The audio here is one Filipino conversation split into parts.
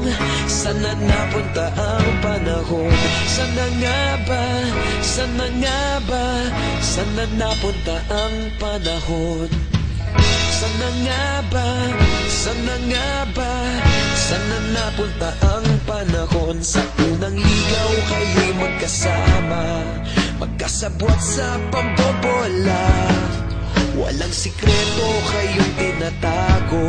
datong Sana napunta ang panahon? Sana nga ba, sana nga ba? Sana napunta ang panahon? Sana nga ba, sana nga ba? Sana napunta ang panahon? Sa unang ligaw kayo'y magkasama. Magkasabwat sa pambobola. Walang sikreto kayong tinatago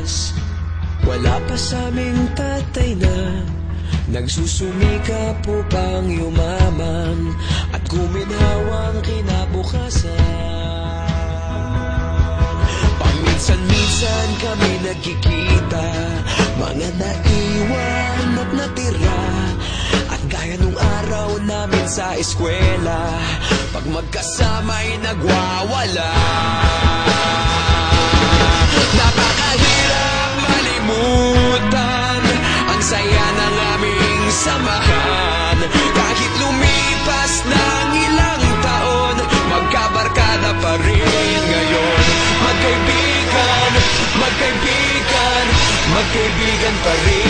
nakalipas Wala pa sa aming tatay na Nagsusumika po pang yumaman At kuminhawang kinabukasan. Paminsan-minsan kami nagkikita Mga naiwan at natira. At gaya nung araw namin sa eskwela Pag magkasama'y nagwawala malimutan Ang saya ng aming samahan. Kahit lumipas ng ilang taon Magkabarkada pa rin ngayon. Magkaibigan, magkaibigan Magkaibigan pa rin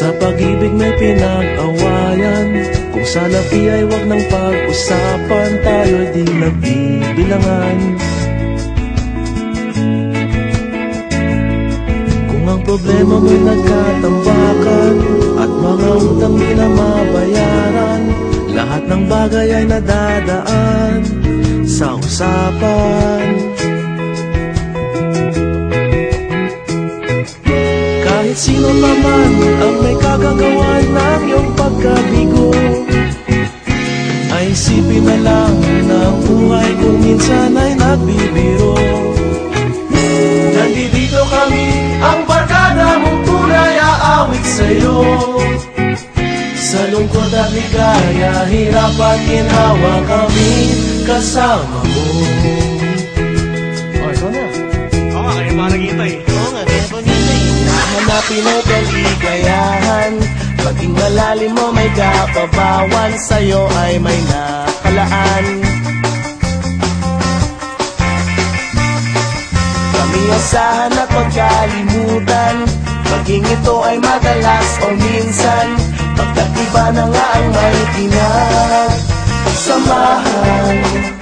sa pag-ibig may pinag-awayan. Kung sa lapi ay wag ng pag-usapan Tayo di nagbibilangan. Kung ang problema mo'y nagkatambakan At mga utang di na mabayaran Lahat ng bagay ay nadadaan Sa usapan Kahit sino pa man ang may kagagawa ng iyong pagkabigo Ay isipin na lang na ang buhay kung minsan ay nagbibiro. Nandito kami, ang barkada mong tunay aawit sa'yo. Sa lungkot at ligaya, hirap at ginawa kami kasama mo Oh, ikaw na. Oo nga, kaya parang ito eh. Hanapin ay kaligayahan Paging malalim mo may kapabawan Sa'yo ay may nakalaan. Kami asahan at pagkalimutan. Maging ito ay madalas o minsan. Pagkat iba na nga ang may samahan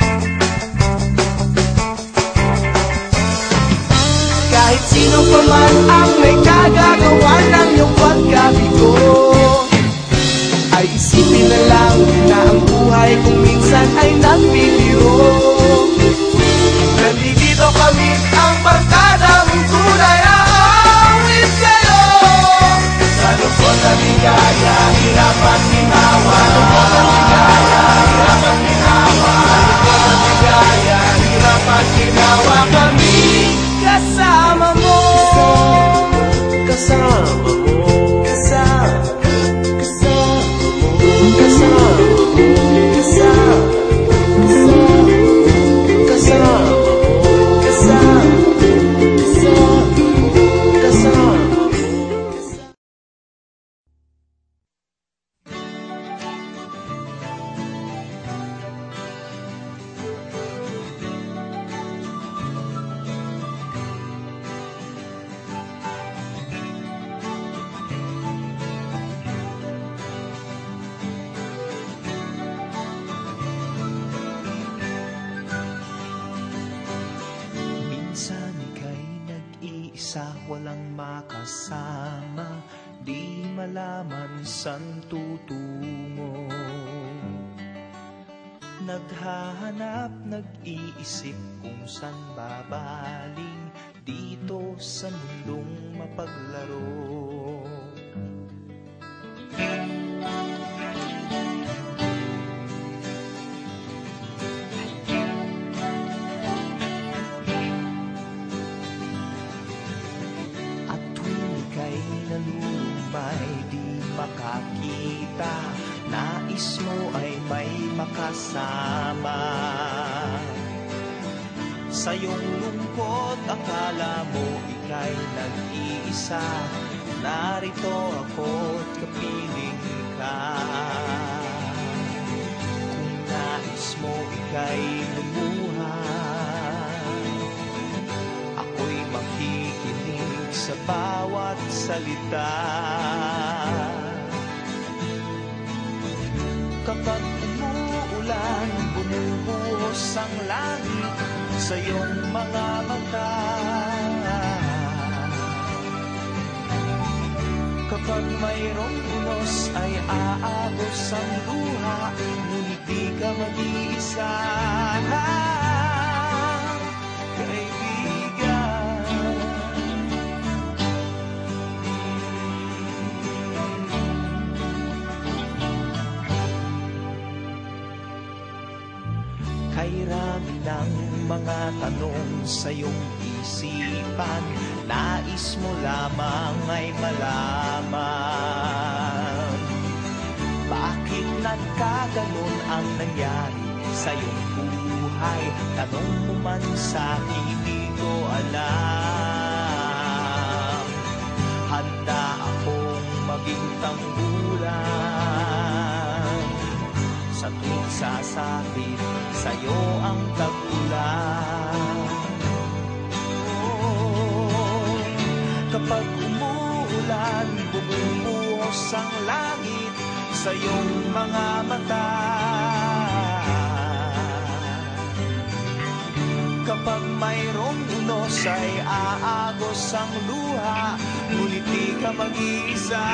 nag-iisa, walang makasama. Di malaman saan tutungo. Naghahanap, nag-iisip kung saan babaling Dito sa mundong mapaglaro makakita Nais mo ay may makasama. Sa iyong lungkot akala mo ika'y nag-iisa. Narito ako't kapiling ka. Kung nais mo ika'y lumuhay Ako'y makikinig sa bawat salita sa iyong mga mata Kapag mayroong unos ay aagos ang luha Ngunit di ka mag-iisa Rami ng mga tanong sa iyong isipan. Nais mo lamang ay malaman. Ganun ang nangyari sa iyong buhay? Tanong mo man sa akin, hindi ko alam. Handa akong maging tanggulan. Sa tuwing sasapit sa'yo ang tagulan Kapag umuulan, bumubuhos ang langit sa iyong mga mata. Kapag mayroong unos ay aagos ang luha, ngunit di ka mag-iisa.